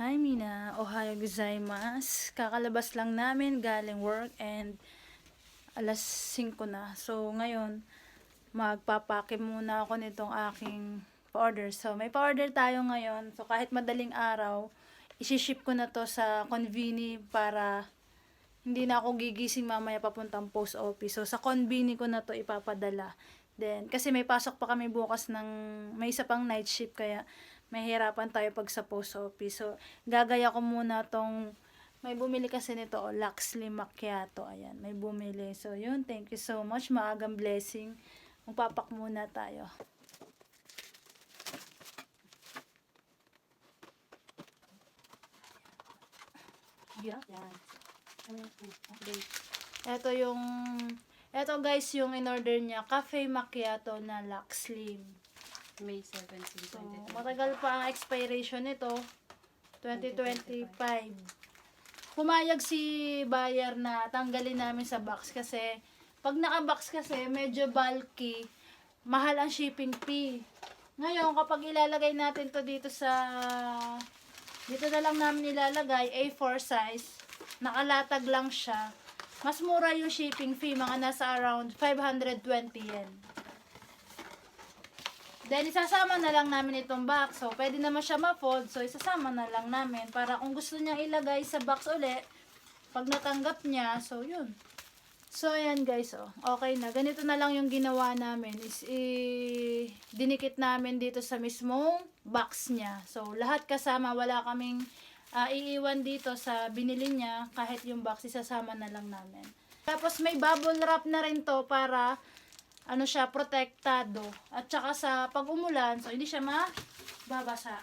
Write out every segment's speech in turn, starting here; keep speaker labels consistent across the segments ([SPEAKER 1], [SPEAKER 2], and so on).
[SPEAKER 1] Hi Mina, ohayo gozaimasu. Kakalabas lang namin galing work and alas 5 na. So ngayon, magpapake muna ako nitong aking pa-order. So may pa-order tayo ngayon. So kahit madaling araw, isi-ship ko na to sa conveni para hindi na ako gigising mamaya papuntang post office. So sa conveni ko na to ipapadala. Then, kasi may pasok pa kami bukas ng, may isa pang night shift kaya mahirapan tayo pag sa post office. So, gagaya ko muna tong, may bumili kasi nito, oh, Luxley Macchiato. Ayan, may bumili. So, yun, thank you so much. Maagang blessing. Magpapak muna tayo. Okay. Ito yung, ito guys, yung in-order niya, Cafe Macchiato na Lux Slim.
[SPEAKER 2] May 17,
[SPEAKER 1] So,
[SPEAKER 2] 22.
[SPEAKER 1] matagal pa ang expiration nito. 2025. Pumayag si buyer na tanggalin namin sa box kasi pag naka-box kasi medyo bulky, mahal ang shipping fee. Ngayon, kapag ilalagay natin to dito sa dito na lang namin ilalagay A4 size, nakalatag lang siya. Mas mura yung shipping fee, mga nasa around 520 yen. Then, isasama na lang namin itong box. So, pwede naman siya ma-fold. So, isasama na lang namin. Para kung gusto niyang ilagay sa box uli, pag natanggap niya, so, yun. So, ayan guys, oh. Okay na. Ganito na lang yung ginawa namin. Is, i- dinikit namin dito sa mismong box niya. So, lahat kasama. Wala kaming ah, iiwan dito sa binili niya. Kahit yung box, isasama na lang namin. Tapos, may bubble wrap na rin to para ano siya, protektado. At saka sa pag umulan, so hindi siya mababasa.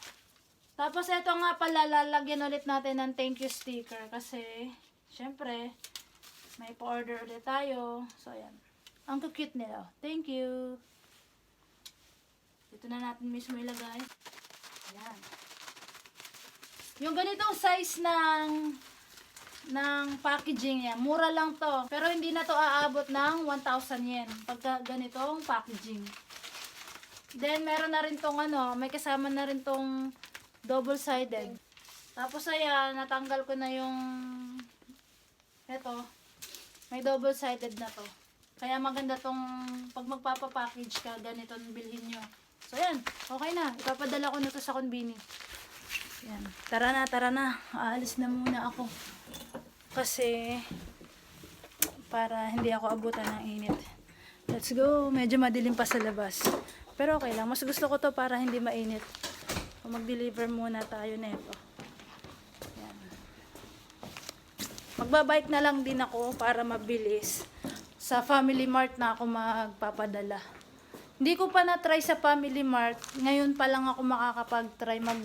[SPEAKER 1] Tapos ito nga pala, lalagyan ulit natin ng thank you sticker kasi, syempre, may pa-order ulit tayo. So, ayan. Ang cute nila. Thank you. Dito na natin mismo ilagay. Ayan. Yung ganitong size ng ng packaging niya. Mura lang to. Pero hindi na to aabot ng 1,000 yen. Pagka ganitong packaging. Then, meron na rin tong ano, may kasama na rin tong double-sided. Tapos ayan, natanggal ko na yung eto. May double-sided na to. Kaya maganda tong pag magpapapackage ka, ganito bilhin nyo. So, ayan. Okay na. Ipapadala ko na to sa konbini. Yan. Tara na, tara na. Aalis na muna ako. Kasi, para hindi ako abutan ng init. Let's go. Medyo madilim pa sa labas. Pero okay lang. Mas gusto ko to para hindi mainit. Mag-deliver muna tayo nito. Yan. Magbabike na lang din ako para mabilis. Sa Family Mart na ako magpapadala. Hindi ko pa na-try sa Family Mart. Ngayon pa lang ako makakapag-try mag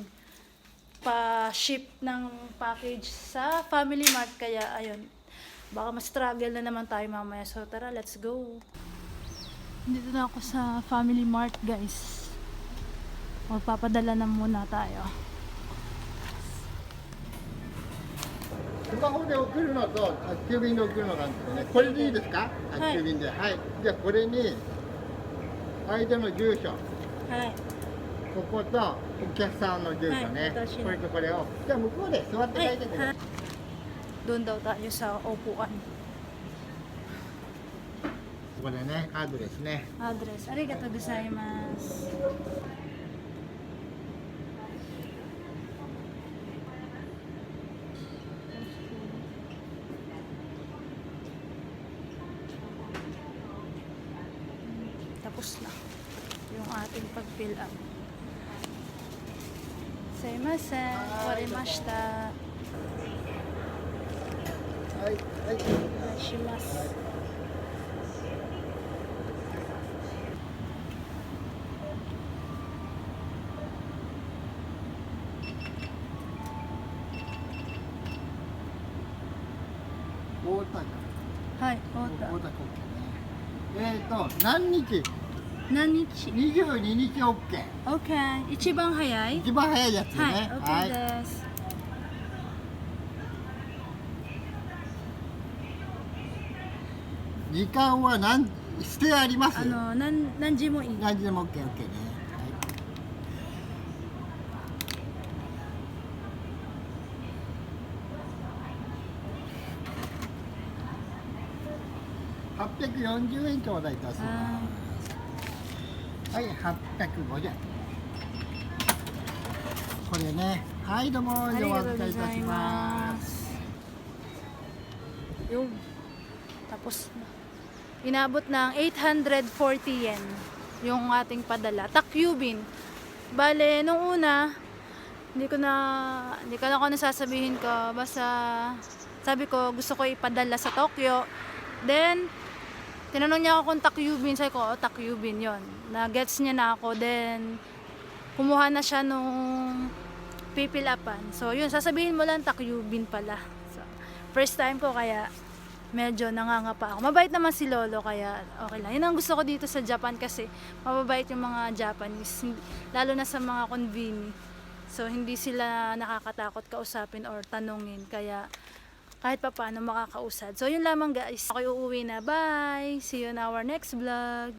[SPEAKER 1] pa-ship ng package sa Family Mart. Kaya, ayun, baka ma-struggle na naman tayo mamaya. So, tara, let's go. Dito na ako sa Family Mart, guys. Magpapadala na muna tayo.
[SPEAKER 3] スマホで送るのと宅急便で送るのがあるんですよね。これでいいですか
[SPEAKER 1] はい
[SPEAKER 3] 宅急便で。はい。じゃあこれに、相手の住所、
[SPEAKER 1] はい。
[SPEAKER 3] こことお客さんの住所ね。
[SPEAKER 1] はい私の
[SPEAKER 3] これとこれを。じゃあ向こうで座って書いてください。
[SPEAKER 1] Doon daw tayo sa upuan.
[SPEAKER 3] ここでね、アドレスね。
[SPEAKER 1] Address. Arigato gozaimasu. Tapos na yung ating pag-fill up. すい
[SPEAKER 3] ません。終
[SPEAKER 1] わ
[SPEAKER 3] りました。
[SPEAKER 1] はい
[SPEAKER 3] は
[SPEAKER 1] いお
[SPEAKER 3] 願いします、はいはい、ね。えっ、ー、と、何日？
[SPEAKER 1] 何日？
[SPEAKER 3] 二十二日 OK。
[SPEAKER 1] OK。一番早い？
[SPEAKER 3] 一番早いやつね。
[SPEAKER 1] はい、です。
[SPEAKER 3] 時間は何してあります？
[SPEAKER 1] あの何何時もいい。
[SPEAKER 3] 何時でも OKOK、ね。八百四十円頂戴いたします。はい850円これねはいどうもお預かりいたします。
[SPEAKER 1] Yung. Tapos, inabot ng 840 yen yung ating padala. Takyubin. Bale, nung una, hindi ko na, hindi ko na kung ano sasabihin ko. Basta, sabi ko, gusto ko ipadala sa Tokyo. Then, tinanong niya ako kung takyubin. Sabi ko, oh, takyubin yon Na-gets niya na ako. Then, kumuha na siya nung pipilapan. So, yun, sasabihin mo lang takyubin pala. So, first time ko kaya medyo nangangapa ako. Mabait naman si Lolo kaya okay lang. Yun ang gusto ko dito sa Japan kasi mababait yung mga Japanese. Lalo na sa mga conveni. So, hindi sila nakakatakot kausapin or tanungin. Kaya, kahit pa paano makakausad. So, yun lamang guys. Ako uuwi na. Bye! See you in our next vlog.